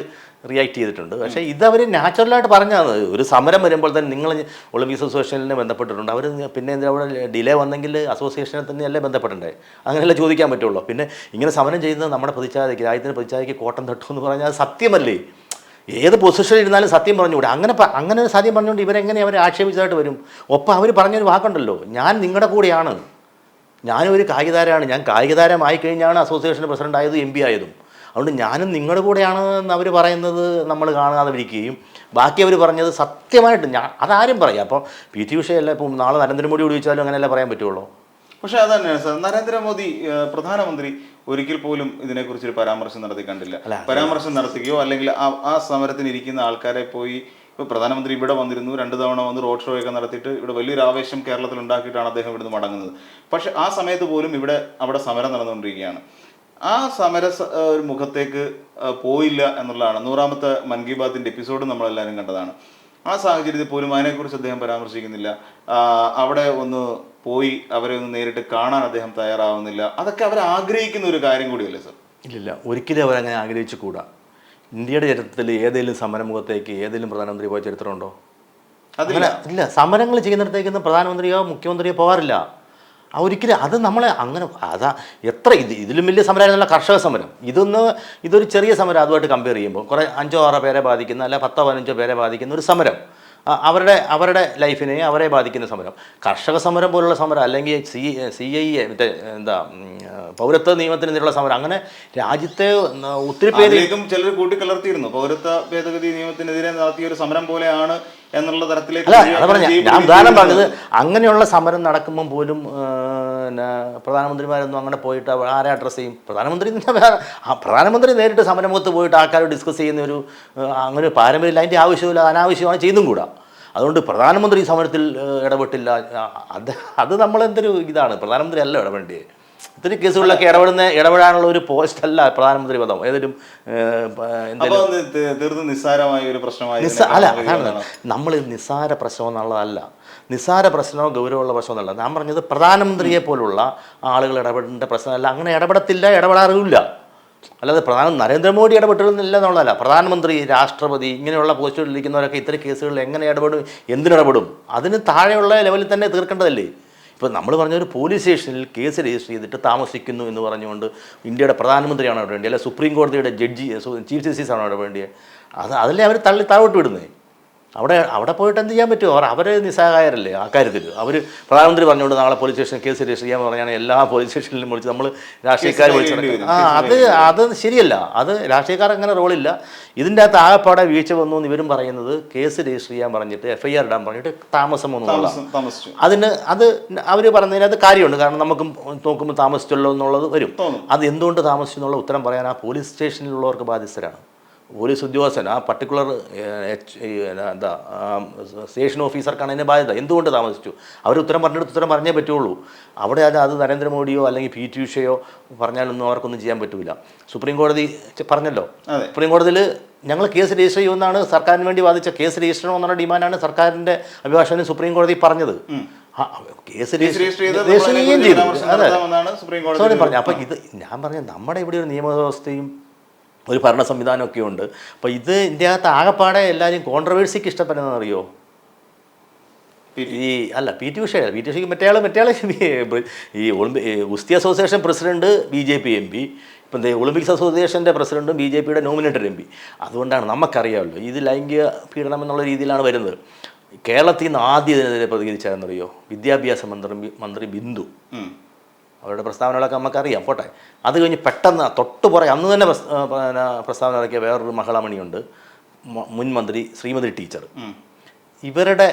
റിയാക്ട് ചെയ്തിട്ടുണ്ട്. പക്ഷേ ഇതവർ നാച്ചുറലായിട്ട് പറഞ്ഞാണ് ഒരു സമരം വരുമ്പോൾ തന്നെ നിങ്ങൾ ഒളിമ്പിക്സ് അസോസിയേഷനിൽ ബന്ധപ്പെട്ടിട്ടുണ്ട്. അവർ പിന്നെ അവിടെ ഡിലേ വന്നെങ്കിൽ അസോസിയേഷനെ തന്നെയല്ലേ ബന്ധപ്പെടണ്ടേ? അങ്ങനെയല്ലേ ചോദിക്കാൻ പറ്റുള്ളൂ. പിന്നെ ഇങ്ങനെ സമരം ചെയ്യുന്നത് നമ്മുടെ പ്രതിച്ഛായക്ക് രാജ്യത്തിന്റെ പ്രതിച്ഛായക്ക് കോട്ടം തട്ടു എന്ന് പറഞ്ഞാൽ സത്യമല്ലേ? ഏത് പൊസിഷനിൽ ഇരുന്നാലും സത്യം പറഞ്ഞുകൂടെ? അങ്ങനെ അങ്ങനെ സത്യം പറഞ്ഞുകൊണ്ട് ഇവരെങ്ങനെ അവരെ ആക്ഷേപിച്ചതായിട്ട് വരും? ഒപ്പം അവർ പറഞ്ഞൊരു വാക്കുണ്ടല്ലോ ഞാൻ നിങ്ങളുടെ കൂടെയാണ്. ഞാനും ഒരു കായികതാരമാണ്. ഞാൻ കായികതാരമായി കഴിഞ്ഞാണ് അസോസിയേഷൻ പ്രസിഡന്റ് ആയതും എം പി ആയതും. അതുകൊണ്ട് ഞാനും നിങ്ങളുടെ കൂടെയാണ് എന്ന് അവർ പറയുന്നത് നമ്മൾ കാണാതെ ഇരിക്കുകയും ബാക്കി അവർ പറഞ്ഞത് സത്യമായിട്ട് ഞാൻ അതാരും പറയാം. അപ്പോൾ പി ടി ഉഷയല്ല ഇപ്പം നാളെ നരേന്ദ്രമോദി വിളിച്ചാലും അങ്ങനെയല്ല പറയാൻ പറ്റുള്ളൂ? പക്ഷേ അത് തന്നെയാണ് സാർ. നരേന്ദ്രമോദി പ്രധാനമന്ത്രി ഒരിക്കൽ പോലും ഇതിനെക്കുറിച്ച് ഒരു പരാമർശം നടത്തി കണ്ടില്ല. പരാമർശം നടത്തുകയോ അല്ലെങ്കിൽ ആ ആ സമരത്തിന് ഇരിക്കുന്ന ആൾക്കാരെ പോയി ഇപ്പൊ പ്രധാനമന്ത്രി ഇവിടെ വന്നിരുന്നു രണ്ട് തവണ വന്ന് റോഡ് ഷോ ഒക്കെ നടത്തിയിട്ട് ഇവിടെ വലിയൊരു ആവേശം കേരളത്തിൽ ഉണ്ടാക്കിയിട്ടാണ് അദ്ദേഹം ഇവിടുന്ന് മടങ്ങുന്നത്. പക്ഷേ ആ സമയത്ത് പോലും ഇവിടെ അവിടെ സമരം നടന്നുകൊണ്ടിരിക്കുകയാണ്. ആ സമര ഒരു മുഖത്തേക്ക് പോയില്ല എന്നുള്ളതാണ്. നൂറാമത്തെ മൻ കി ബാത്തിന്റെ എപ്പിസോഡ് നമ്മളെല്ലാവരും കണ്ടതാണ്. ആ സാഹചര്യത്തിൽ പോലും അതിനെക്കുറിച്ച് അദ്ദേഹം പരാമർശിക്കുന്നില്ല. അവിടെ ഒന്ന് പോയി അവരെ ഒന്ന് നേരിട്ട് കാണാൻ അദ്ദേഹം തയ്യാറാവുന്നില്ല. അതൊക്കെ അവർ ആഗ്രഹിക്കുന്ന ഒരു കാര്യം കൂടിയല്ലേ സർ? ഇല്ലില്ല ഒരിക്കലും അവരങ്ങനെ ആഗ്രഹിച്ചു കൂടാ. ഇന്ത്യയുടെ ചരിത്രത്തിൽ ഏതെങ്കിലും സമരമുഖത്തേക്ക് ഏതെങ്കിലും പ്രധാനമന്ത്രി പോയ ചരിത്രമുണ്ടോ? അതില്ല. ഇല്ല. സമരങ്ങൾ ചെയ്യുന്നിടത്തേക്കൊന്നും പ്രധാനമന്ത്രിയോ മുഖ്യമന്ത്രിയോ പോകാറില്ല. ആ ഒരിക്കലും അത് നമ്മളെ അങ്ങനെ അതാ എത്ര ഇത് ഇതിലും വലിയ സമരമായിരുന്നല്ല കർഷക സമരം. ഇതൊന്ന് ഇതൊരു ചെറിയ സമരം അതുമായിട്ട് കമ്പയർ ചെയ്യുമ്പോൾ. കുറേ അഞ്ചോ ആറോ പേരെ ബാധിക്കുന്ന അല്ല പത്തോ പതിനഞ്ചോ പേരെ ബാധിക്കുന്ന ഒരു സമരം. അവരുടെ അവരുടെ ലൈഫിനെ അവരെ ബാധിക്കുന്ന സമരം. കർഷക സമരം പോലുള്ള സമരം അല്ലെങ്കിൽ സി സി ഐ എ മറ്റേ എന്താ പൗരത്വ നിയമത്തിനെതിരെയുള്ള സമരം അങ്ങനെ രാജ്യത്തെ ഒത്തിരി പേര് ചിലർ കൂട്ടിക്കലർത്തിയിരുന്നു. പൗരത്വ ഭേദഗതി നിയമത്തിനെതിരെ നടത്തിയ ഒരു സമരം പോലെയാണ് എന്നുള്ള തരത്തിലേക്ക് അല്ല അത് പറഞ്ഞ. ഞാൻ ഉദാഹരണം. പറഞ്ഞത് അങ്ങനെയുള്ള സമരം നടക്കുമ്പോൾ പോലും പിന്നെ പ്രധാനമന്ത്രിമാരൊന്നും അങ്ങനെ പോയിട്ട് ആരെ അഡ്രസ്സ് ചെയ്യും? പ്രധാനമന്ത്രി പ്രധാനമന്ത്രി നേരിട്ട് സമരമുഖത്ത് പോയിട്ട് ആൾക്കാരോട് ഡിസ്കസ് ചെയ്യുന്ന ഒരു അങ്ങനെ ഒരു പാരമ്പര്യമില്ല. അതിന്റെ ആവശ്യമില്ല അനാവശ്യമാണ് ചെയ്തും കൂടാ. അതുകൊണ്ട് പ്രധാനമന്ത്രി സമരത്തിൽ ഇടപെട്ടില്ല. അത് അത് നമ്മളെന്തൊരു ഇതാണ്? പ്രധാനമന്ത്രി അല്ല ഇടപെടേണ്ടത് ഇത്തരം കേസുകളിലൊക്കെ ഇടപെടുന്ന ഇടപെടാനുള്ള ഒരു പോസ്റ്റ് അല്ല പ്രധാനമന്ത്രി പദം. ഏതൊരു തീർത്തും നിസ്സാരമായ ഒരു പ്രശ്നമായി അല്ല അതാണ് നമ്മൾ നിസ്സാര പ്രശ്നം എന്നുള്ളതല്ല. നിസ്സാര പ്രശ്നമോ ഗൗരവമുള്ള പ്രശ്നം എന്നല്ല ഞാൻ പറഞ്ഞത് പ്രധാനമന്ത്രിയെ പോലുള്ള ആളുകൾ ഇടപെടേണ്ട പ്രശ്നമല്ല. അങ്ങനെ ഇടപെടത്തില്ല ഇടപെടാറില്ല അല്ലാതെ പ്രധാന നരേന്ദ്രമോദി ഇടപെട്ടിരുന്നില്ല എന്നുള്ളതല്ല. പ്രധാനമന്ത്രി രാഷ്ട്രപതി ഇങ്ങനെയുള്ള പോസ്റ്റുകളിൽ ഇരിക്കുന്നവരൊക്കെ ഇത്തരം കേസുകളിൽ എങ്ങനെ ഇടപെടും എന്തിനിടപെടും? അതിന് താഴെയുള്ള ലെവലിൽ തന്നെ തീർക്കേണ്ടതല്ലേ? ഇപ്പോൾ നമ്മൾ പറഞ്ഞ ഒരു പോലീസ് സ്റ്റേഷനിൽ കേസ് രജിസ്റ്റർ ചെയ്തിട്ട് താമസിക്കുന്നു എന്ന് പറഞ്ഞുകൊണ്ട് ഇന്ത്യയുടെ പ്രധാനമന്ത്രിയാണ് അവിടെ വേണ്ടി അല്ലെ സുപ്രീം കോടതിയുടെ ജഡ്ജി ചീഫ് ജസ്റ്റിസ് അവിടെ വേണ്ടിയത് അത് അതല്ലേ അവർ തള്ളി താഴോട്ട് വിടുന്നത്? അവിടെ അവിടെ പോയിട്ട് എന്ത് ചെയ്യാൻ പറ്റുമോ അവർ അവർ നിസ്സഹായരല്ലേ ആ കാര്യത്തിൽ? അവർ പ്രധാനമന്ത്രി പറഞ്ഞുകൊണ്ട് നാളെ പോലീസ് സ്റ്റേഷൻ കേസ് രജിസ്റ്റർ ചെയ്യാൻ പറഞ്ഞാൽ എല്ലാ പോലീസ് സ്റ്റേഷനിലും വിളിച്ച് നമ്മൾ രാഷ്ട്രീയക്കാർ വിളിച്ച്. ആ അത് അത് ശരിയല്ല. അത് രാഷ്ട്രീയക്കാർ അങ്ങനെ റോളില്ല ഇതിന്റെ അകത്ത് ആകെപ്പാടെ വീഴ്ച വന്നു എന്ന് ഇവരും പറയുന്നത് കേസ് രജിസ്റ്റർ ചെയ്യാൻ പറഞ്ഞിട്ട് എഫ് ഐ ആർ ഇടാൻ പറഞ്ഞിട്ട് താമസം വന്നു അതിന് അത് അവർ അത് കാര്യമുണ്ട്. കാരണം നമുക്കും നോക്കുമ്പോൾ താമസിച്ചല്ലോ എന്നുള്ളത് വരും. അത് എന്തുകൊണ്ട് താമസിച്ചു എന്നുള്ള ഉത്തരം പറയാൻ ആ പോലീസ് സ്റ്റേഷനിലുള്ളവർക്ക് ബാധ്യസ്ഥരാണ്. പോലീസ് ഉദ്യോഗസ്ഥൻ ആ പർട്ടിക്കുലർ എന്താ സ്റ്റേഷൻ ഓഫീസർക്കാണ് അതിന്റെ ബാധ്യത. എന്തുകൊണ്ട് താമസിച്ചു? അവർ ഉത്തരം പറഞ്ഞെടുത്ത് ഉത്തരം പറഞ്ഞേ പറ്റുള്ളൂ. അവിടെ അത് അത് നരേന്ദ്രമോദിയോ അല്ലെങ്കിൽ പി ടി ഉഷയോ പറഞ്ഞാലൊന്നും അവർക്കൊന്നും ചെയ്യാൻ പറ്റില്ല സുപ്രീം കോടതി പറഞ്ഞല്ലോ. സുപ്രീം കോടതിയിൽ ഞങ്ങൾ കേസ് രജിസ്റ്റർ ചെയ്യുമെന്നാണ് സർക്കാരിന് വേണ്ടി വാദിച്ച കേസ് രജിസ്റ്റർ ചെയ്യണമെന്നുള്ള ഡിമാൻഡാണ് സർക്കാരിന്റെ അഭിഭാഷകന് സുപ്രീം കോടതി പറഞ്ഞത്. കേസ് രജിസ്റ്റർ ചെയ്യുകയും ചെയ്തു. അതെ. സുപ്രീം കോടതി സോറി പറഞ്ഞു അപ്പോൾ ഇത് ഞാൻ പറഞ്ഞ നമ്മുടെ ഇവിടെ ഒരു നിയമവ്യവസ്ഥയും ഒരു ഭരണ സംവിധാനമൊക്കെ ഉണ്ട്. അപ്പോൾ ഇത് ഇതിന്റെ അകത്ത് ആകെപ്പാടെ എല്ലാവരും കോൺട്രവേഴ്സിക്ക് ഇഷ്ടപ്പെടുന്നതെന്നറിയോ? ഈ അല്ല പി ടി ഉഷയല്ല പി ടി ഉഷയ്ക്ക് മറ്റേ ആൾ മറ്റേ ആൾ ഈ ഒളിമ്പി ഗുസ്തി association president B J P M P. ഇപ്പം ഒളിമ്പിക്സ് അസോസിയേഷന്റെ പ്രസിഡന്റും ബി ജെ പിയുടെ നോമിനേറ്റഡ് എം പി. അതുകൊണ്ടാണ് നമുക്കറിയാമല്ലോ ഇത് ലൈംഗിക പീഡനം എന്നുള്ള രീതിയിലാണ് വരുന്നത്. കേരളത്തിൽ നിന്ന് ആദ്യം ഇതിനെതിരെ പ്രതികരിച്ചാണെന്നറിയോ വിദ്യാഭ്യാസ മന്ത്രി മന്ത്രി ബിന്ദു. അവരുടെ പ്രസ്താവനകളൊക്കെ നമുക്കറിയാം. പോട്ടെ. അത് കഴിഞ്ഞ് പെട്ടെന്ന് തൊട്ട് പുറകെ അന്ന് തന്നെ പിന്നെ പ്രസ്താവന ഇറക്കിയ വേറൊരു മഹളമണിയുണ്ട്. മുൻമന്ത്രി മുൻ മന്ത്രി ശ്രീമതി ടീച്ചർ. ഇവരുടെ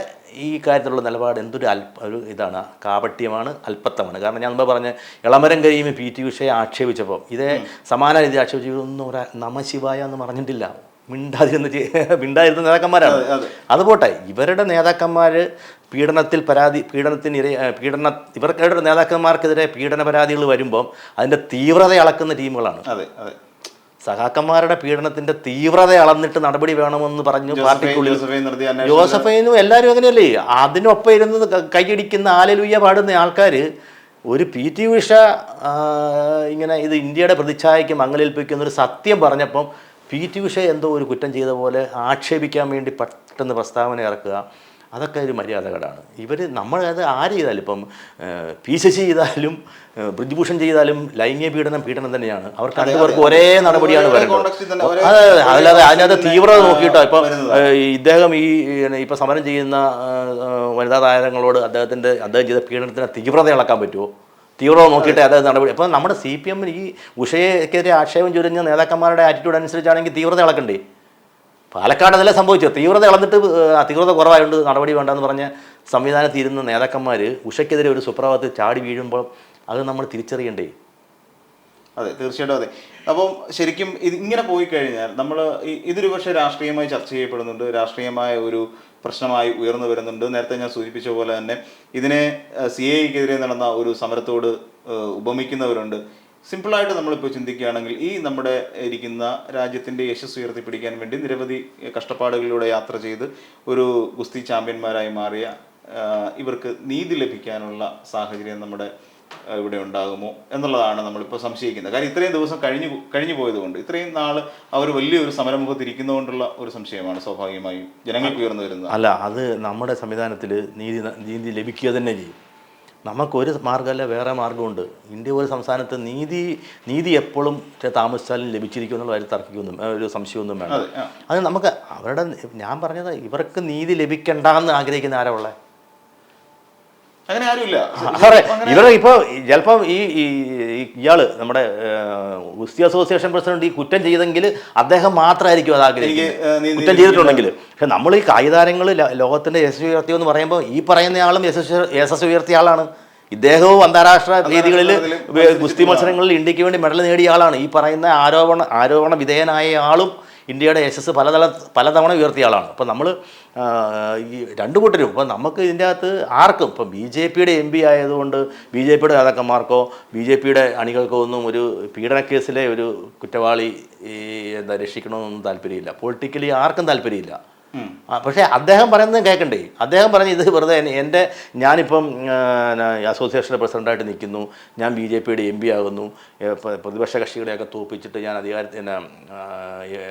ഈ കാര്യത്തിലുള്ള നിലപാട് എന്തൊരു അല്പ ഒരു ഇതാണ്? കാപട്യമാണ് അല്പത്തമാണ് കാരണം ഞാൻ മുമ്പ് പറഞ്ഞ ഇളമരം കഴിയുമ്പോൾ പി ടി ഉഷയെ ആക്ഷേപിച്ചപ്പോൾ ഇതേ സമാന രീതി ആക്ഷേപിച്ചൊന്നും ഒരു നമശിവായ എന്ന് പറഞ്ഞിട്ടില്ല. മിണ്ടാതിരുന്ന മിണ്ടായിരുന്ന നേതാക്കന്മാരാണ്. അതെ, പോട്ടെ ഇവരുടെ നേതാക്കന്മാർ പീഡനത്തിൽ പരാതി പീഡനത്തിന് ഇര ഏ, പീഡന ഇവരുടെ നേതാക്കന്മാർക്കെതിരെ പീഡന പരാതികൾ വരുമ്പം അതിന്റെ തീവ്രത അളക്കുന്ന ടീമുകളാണ്. അതെ അതെ. സഹാക്കന്മാരുടെ പീഡനത്തിന്റെ തീവ്രത അളന്നിട്ട് നടപടി വേണമെന്ന് പറഞ്ഞു പാർട്ടിക്കുള്ളിൽ. ജോസഫൈനും എല്ലാവരും അങ്ങനെയല്ലേ? അതിനൊപ്പം ഇരുന്ന് കൈയടിക്കുന്ന ആലലുയ്യ പാടുന്ന ആൾക്കാർ ഒരു പി ടി ഉഷ ഇങ്ങനെ ഇത് ഇന്ത്യയുടെ പ്രതിച്ഛായയ്ക്ക് മങ്ങലേൽപ്പിക്കുന്ന ഒരു സത്യം പറഞ്ഞപ്പം പി ടി ഉഷ എന്തോ ഒരു കുറ്റം ചെയ്ത പോലെ ആക്ഷേപിക്കാൻ വേണ്ടി പെട്ടെന്ന് പ്രസ്താവന ഇറക്കുക അതൊക്കെ ഒരു മര്യാദകളാണ് ഇവർ നമ്മളത് ആര് ചെയ്താലും ഇപ്പം പി പി സി ചെയ്താലും ബ്രിജ്ഭൂഷൺ ചെയ്താലും ലൈംഗിക പീഡനം പീഡനം തന്നെയാണ്. അവർക്ക് അവർക്ക് ഒരേ നടപടിയാണ് വരുന്നത്. ഒരേ- അല്ലാതെ അതിനകത്ത് തീവ്രത നോക്കിയിട്ടോ? ഇപ്പം ഇദ്ദേഹം ഈ ഇപ്പം സമരം ചെയ്യുന്ന വനിതാ താരങ്ങളോട് അദ്ദേഹത്തിന്റെ അദ്ദേഹം ചെയ്ത പീഡനത്തിന് തീവ്രത ഇളക്കാൻ പറ്റുമോ? തീവ്രത നോക്കിയിട്ട് അതായത് നടപടി? അപ്പോൾ നമ്മുടെ സി പി എമ്മിന് ഈ ഉഷയ്ക്കെതിരെ ആക്ഷേപം ചൊരിഞ്ഞ നേതാക്കന്മാരുടെ ആറ്റിറ്റ്യൂഡ് അനുസരിച്ചാണെങ്കിൽ തീവ്രത ഇളക്കണ്ടേ? പാലക്കാട് അതല്ലേ സംഭവിച്ചത്? തീവ്രത ഇളന്നിട്ട് തീവ്രത കുറവായതുകൊണ്ട് നടപടി വേണ്ടെന്ന് പറഞ്ഞ സംവിധാനത്തിരുന്ന നേതാക്കന്മാർ ഉഷയ്ക്കെതിരെ ഒരു സുപ്രഭാതത്തിൽ ചാടി വീഴുമ്പോൾ അത് നമ്മൾ തിരിച്ചറിയണ്ടേ? അതെ തീർച്ചയായിട്ടും അതെ. അപ്പം ശരിക്കും ഇത് ഇങ്ങനെ പോയി കഴിഞ്ഞാൽ നമ്മൾ ഇതൊരു പക്ഷേ രാഷ്ട്രീയമായി ചർച്ച ചെയ്യപ്പെടുന്നുണ്ട്. രാഷ്ട്രീയമായ ഒരു പ്രശ്നമായി ഉയർന്നു വരുന്നുണ്ട്. നേരത്തെ ഞാൻ സൂചിപ്പിച്ച പോലെ തന്നെ ഇതിനെ സി എക്കെതിരെ നടന്ന ഒരു സമരത്തോട് ഉപമിക്കുന്നവരുണ്ട്. സിമ്പിളായിട്ട് നമ്മളിപ്പോൾ ചിന്തിക്കുകയാണെങ്കിൽ ഈ നമ്മുടെ ഇരിക്കുന്ന രാജ്യത്തിന്റെ യശസ് ഉയർത്തിപ്പിടിക്കാൻ വേണ്ടി നിരവധി കഷ്ടപ്പാടുകളിലൂടെ യാത്ര ചെയ്ത് ഒരു ഗുസ്തി ചാമ്പ്യന്മാരായി മാറിയ ഇവർക്ക് നീതി ലഭിക്കാനുള്ള സാഹചര്യം നമ്മുടെ ഇവിടെ ഉണ്ടാകുമോ എന്നുള്ളതാണ് നമ്മളിപ്പോൾ സംശയിക്കുന്നത്. കാര്യം ഇത്രയും ദിവസം കഴിഞ്ഞു കഴിഞ്ഞു പോയതുകൊണ്ട് ഇത്രയും നാൾ അവർ വലിയൊരു സമരമുഖത്ത് ഇരിക്കുന്നതുകൊണ്ടുള്ള ഒരു സംശയമാണ് സ്വാഭാവികമായും ജനങ്ങൾക്ക് ഉയർന്നു വരുന്നത്. അല്ല അത് നമ്മുടെ സംവിധാനത്തിൽ നീതി നീതി ലഭിക്കുക തന്നെ ചെയ്യും. നമുക്കൊരു മാർഗമല്ല വേറെ മാർഗമുണ്ട്. ഇന്ത്യ ഒരു സംസ്ഥാനത്ത് നീതി നീതി എപ്പോഴും താമസിച്ചാലും ലഭിച്ചിരിക്കും എന്നുള്ള കാര്യം തർക്കിക്കൊന്നും ഒരു സംശയമൊന്നും വേണം അതെ അത് നമുക്ക് അവരുടെ ഞാൻ പറഞ്ഞത് ഇവർക്ക് നീതി ലഭിക്കണ്ടെന്ന് ആഗ്രഹിക്കുന്ന ആരാ ഉള്ളത് അങ്ങനെ ആരുമില്ല. സാറേ ഇവർ ഇപ്പോൾ ചിലപ്പം ഈ ഇയാൾ നമ്മുടെ ഗുസ്തി അസോസിയേഷൻ പ്രസിഡന്റ് ഈ കുറ്റം ചെയ്തെങ്കിൽ അദ്ദേഹം മാത്രമായിരിക്കും അത് ആഗ്രഹിക്കുന്നത്. കുറ്റം ചെയ്തിട്ടുണ്ടെങ്കിൽ. പക്ഷെ നമ്മൾ ഈ കായികതാരങ്ങൾ ലോകത്തിന്റെ യശസ് ഉയർത്തിയോ എന്ന് പറയുമ്പോൾ ഈ പറയുന്ന ആളും യശസ് യശസ് ഉയർത്തിയ ആളാണ്. ഇദ്ദേഹവും അന്താരാഷ്ട്ര വേദികളിൽ ഗുസ്തി മത്സരങ്ങളിൽ ഇന്ത്യയ്ക്ക് വേണ്ടി മെഡൽ നേടിയ ആളാണ്. ഈ പറയുന്ന ആരോപണ ആരോപണ വിധേയനായ ആളും ഇന്ത്യയുടെ യശസ് പലതല പലതവണ ഉയർത്തിയ ആളാണ്. അപ്പോൾ നമ്മൾ ഈ രണ്ടു കൂട്ടരും ഇപ്പം നമുക്ക് ഇതിന്റെ അകത്ത് ആർക്കും ഇപ്പം ബി ജെ പിയുടെ എം പി ആയതുകൊണ്ട് ബി ജെ പിയുടെ നേതാക്കന്മാർക്കോ ബി ജെ പിയുടെ അണികൾക്കോ ഒന്നും ഒരു പീഡനക്കേസിലെ ഒരു കുറ്റവാളി ഈ എന്താ രക്ഷിക്കണമെന്നൊന്നും താല്പര്യമില്ല. പൊളിറ്റിക്കലി ആർക്കും താല്പര്യമില്ല. പക്ഷേ അദ്ദേഹം പറയുന്നത് കേൾക്കണ്ടേ? അദ്ദേഹം പറഞ്ഞ ഇത് വെറുതെ എന്റെ ഞാനിപ്പം അസോസിയേഷന്റെ പ്രസിഡന്റായിട്ട് നിൽക്കുന്നു. ഞാൻ ബി ജെ പിയുടെ എം പി ആകുന്നു. പ്രതിപക്ഷ കക്ഷികളെയൊക്കെ തോപ്പിച്ചിട്ട് ഞാൻ അധികാരത്തിന്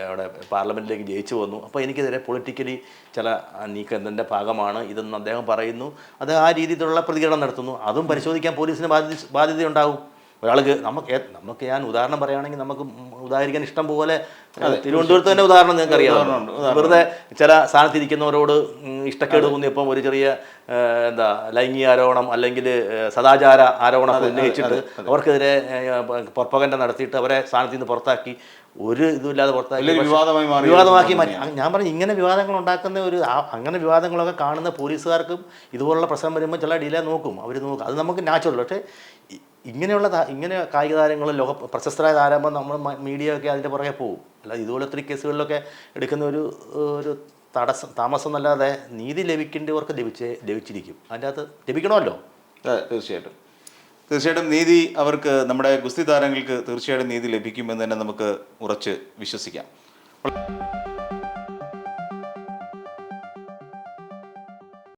അവിടെ പാർലമെന്റിലേക്ക് ജയിച്ചു വന്നു. അപ്പോൾ എനിക്കെതിരെ പൊളിറ്റിക്കലി ചില നീക്കത്തിന്റെ ഭാഗമാണ് ഇതെന്ന് അദ്ദേഹം പറയുന്നു. അത് ആ രീതിയിലുള്ള പ്രതികരണം നടത്തുന്നു. അതും പരിശോധിക്കാൻ പോലീസിന് ബാധ്യത ബാധ്യതയുണ്ടാവും. ഒരാൾക്ക് നമുക്ക് നമുക്ക് ഞാൻ ഉദാഹരണം പറയുകയാണെങ്കിൽ നമുക്ക് ഉദാഹരിക്കാൻ ഇഷ്ടം പോലെ തിരുവനന്തപുരത്ത് തന്നെ ഉദാഹരണം നിങ്ങൾക്ക് അറിയാം വെറുതെ ചില സ്ഥാനത്തിരിക്കുന്നവരോട് ഇഷ്ടക്കേട് തോന്നിയപ്പം ഒരു ചെറിയ എന്താ ലൈംഗിക ആരോപണം അല്ലെങ്കിൽ സദാചാര ആരോപണം ഉന്നയിച്ചിട്ട് അവർക്കെതിരെ പുറപ്പകന്റെ നടത്തിയിട്ട് അവരെ സ്ഥാനത്ത് നിന്ന് പുറത്താക്കി ഒരു ഇതുമില്ലാതെ പുറത്താക്കി. വിവാദമാക്കി മാറ്റി. ഞാൻ പറഞ്ഞു ഇങ്ങനെ വിവാദങ്ങൾ ഉണ്ടാക്കുന്ന ഒരു അങ്ങനെ വിവാദങ്ങളൊക്കെ കാണുന്ന പോലീസുകാർക്കും ഇതുപോലുള്ള പ്രശ്നം വരുമ്പോൾ ചില ഡിലേ നോക്കും. അവർ നോക്കും. അത് നമുക്ക് നാച്ചുറൽ പക്ഷേ ഇങ്ങനെയുള്ള ഇങ്ങനെ കായിക താരങ്ങൾ ലോക പ്രശസ്തരായ താരമ്പോൾ നമ്മൾ മീഡിയ ഒക്കെ അതിന്റെ പുറകെ പോകും അല്ല ഇതുപോലെ ഒത്തിരി കേസുകളിലൊക്കെ എടുക്കുന്ന ഒരു ഒരു തടസ്സം താമസം എന്നല്ലാതെ നീതി ലഭിക്കേണ്ടവർക്ക് ലഭിച്ചേ ലഭിച്ചിരിക്കും. അതിന്റെ അകത്ത് ലഭിക്കണമല്ലോ തീർച്ചയായിട്ടും. തീർച്ചയായിട്ടും നീതി അവർക്ക് നമ്മുടെ ഗുസ്തി താരങ്ങൾക്ക് തീർച്ചയായിട്ടും നീതി ലഭിക്കുമെന്ന് തന്നെ നമുക്ക് ഉറച്ച് വിശ്വസിക്കാം.